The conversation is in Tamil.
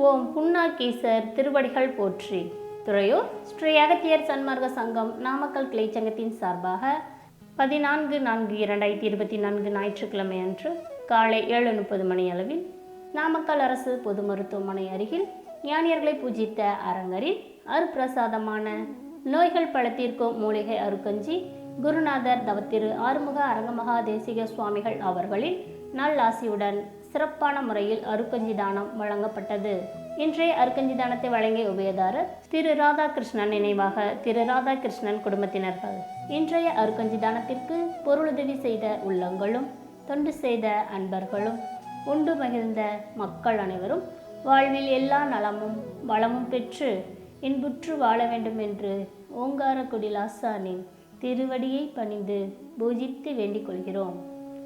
ஓம் புன்னாகீசர் திருவடிகள் போற்றி. துறையூர் ஸ்ரீ அகத்தியர் சன்மார்க்க சங்கம் நாமக்கல் கிளை சங்கத்தின் சார்பாக பதினான்கு நான்கு இரண்டாயிரத்தி இருபத்தி நான்கு ஞாயிற்றுக்கிழமை அன்று காலை ஏழு முப்பது மணி அளவில் நாமக்கல் அரசு பொது மருத்துவமனை அருகில் ஞானியர்களை பூஜித்த அரங்கரில் அருப்பிரசாதமான நோய்கள் பழத்திற்கும் மூலிகை அருக்கஞ்சி குருநாதர் தவத்திரு ஆறுமுக அரங்கமகா தேசிக சுவாமிகள் அவர்களின் நல்லாசியுடன் சிறப்பான முறையில் அருக்கஞ்சி தானம் வழங்கப்பட்டது. இன்றைய அருக்கஞ்சி தானத்தை வழங்கிய உபயதாரர் திரு ராதாகிருஷ்ணன் நினைவாக திரு ராதாகிருஷ்ணன் குடும்பத்தினர்கள். இன்றைய அருக்கஞ்சி தானத்திற்கு பொருளுதவி செய்த உள்ளங்களும் தொண்டு செய்த அன்பர்களும் உண்டு மகிழ்ந்த மக்கள் அனைவரும் வாழ்வில் எல்லா நலமும் வளமும் பெற்று இன்புற்று வாழ வேண்டும் என்று ஓங்காரக்குடி லாசானின் திருவடியை பணிந்து பூஜித்து வேண்டிக் கொள்கிறோம்.